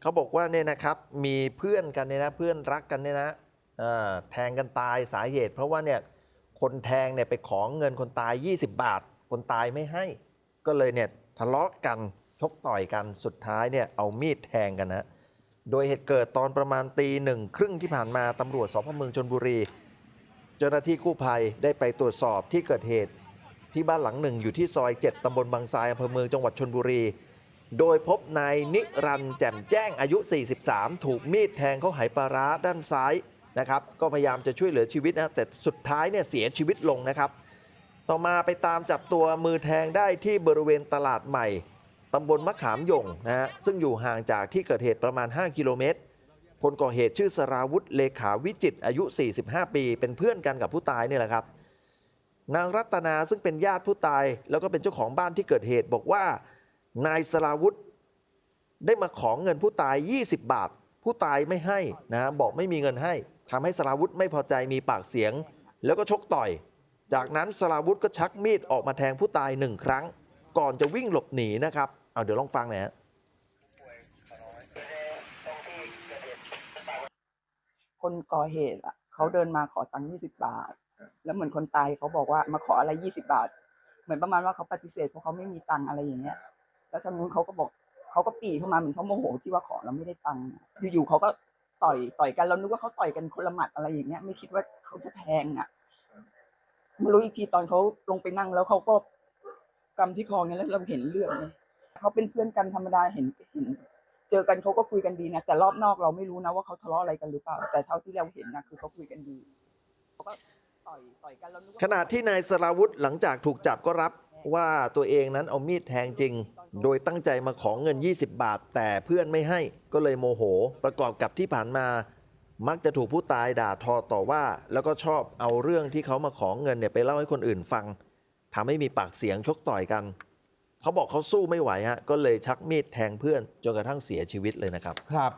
เขาบอกว่าเนี่ยนะครับมีเพื่อนกันเนี่ยนะเพื่อนรักกันเนี่ยนะแทงกันตายสาเหตุ เพราะว่าเนี่ยคนแทงเนี่ยไปขอเงินคนตาย 20 บาท คนตายไม่ให้ ก็เลยเนี่ยทะเลาะกันชกต่อยกันสุดท้ายเนี่ยเอามีดแทงกันนะโดยเหตุเกิดตอนประมาณตีหนึ่งครึ่งที่ผ่านมาตำรวจสพเมืองชนบุรี เจ้าหน้าที่กู้ภัยได้ไปตรวจสอบที่เกิดเหตุที่บ้านหลังหนึ่งอยู่ที่ซอย 7 ตำบลบางทรายอำเภอเมืองจังหวัดชนบุรี โดยพบนายนิรันแจ่มแจ้งอายุ 43 ถูกมีดแทงเข้าไหปลาร้าด้านซ้ายนะครับก็พยายามจะช่วยเหลือชีวิตนะแต่สุดท้ายเนี่ยเสียชีวิตลงนะครับ ต่อมาไปตามจับตัวมือแทงได้ที่บริเวณตลาดใหม่ตำบลมะขามยงนะฮะซึ่งอยู่ห่างจากที่เกิดเหตุประมาณ 5 กิโลเมตร คนก่อเหตุชื่อสราวุธเลขาวิจิตอายุ 45 ปี เป็นเพื่อนกันกับผู้ตายนี่แหละครับ นางรัตนาซึ่งเป็นญาติผู้ตาย แล้วก็เป็นเจ้าของบ้านที่เกิดเหตุบอกว่า นายสราวุธได้มาขอเงินผู้ตาย 20 บาท ผู้ตายไม่ให้นะบอกไม่มีเงินให้ทำให้สราวุธไม่พอใจมีปากเสียง แล้วก็ชกต่อย จากนั้นสราวุธก็ชักมีดออกมาแทงผู้ตายหนึ่งครั้ง ก่อนจะวิ่งหลบหนีนะครับเอาเดี๋ยวลองฟังหน่อยฮะคนก่อเหตุอะเขาเดินมาขอตังค์ยี่สิบาท แล้วเหมือนคนตายเขาบอกว่ามาขออะไรยี่สิบาท เหมือนประมาณว่าเขาปฏิเสธเพราะเขาไม่มีตังค์อะไรอย่างเงี้ย แล้วทางนู้นเขาก็บอกเขาก็ปีเข้ามาเหมือนเขาโมโหที่ว่าขอเราไม่ได้ตังค์อยู่ๆเขาก็ต่อยต่อยกันเรานึกว่าเขาต่อยกันคนละหมัดอะไรอย่างเงี้ย ไม่คิดว่าเขาจะแทงอะมารู้อีกทีตอนเขาลงไปนั่งแล้วเขาก็กำที่คอเนี่ยแล้วเราเห็นเลือดเลยเขาเป็นเพื่อนกันธรรมดาเห็นเห็น เจอกันเขาก็คุยกันดีนะแต่รอบนอกเราไม่รู้นะว่าเขาทะเลาะอะไรกันหรือเปล่า แต่เท่าที่เราเห็นนะคือเขาคุยกันดีเขาก็ต่อยต่อยกันแล้วนึกว่าขณะที่นายสราวุธหลังจากถูกจับก็รับว่าตัวเองนั้นเอามีดแทงจริง โดยตั้งใจมาขอเงิน 20 บาท แต่เพื่อนไม่ให้ก็เลยโมโห ประกอบกับที่ผ่านมา มักจะถูกผู้ตายด่าทอต่อว่า แล้วก็ชอบเอาเรื่องที่เขามาขอเงินเนี่ยไปเล่าให้คนอื่นฟังทำให้มีปากเสียงชกต่อยกัน เขาบอกเขาสู้ไม่ไหวฮะก็เลยชักมีดแทงเพื่อนจนกระทั่งเสียชีวิตเลยนะครับ ครับ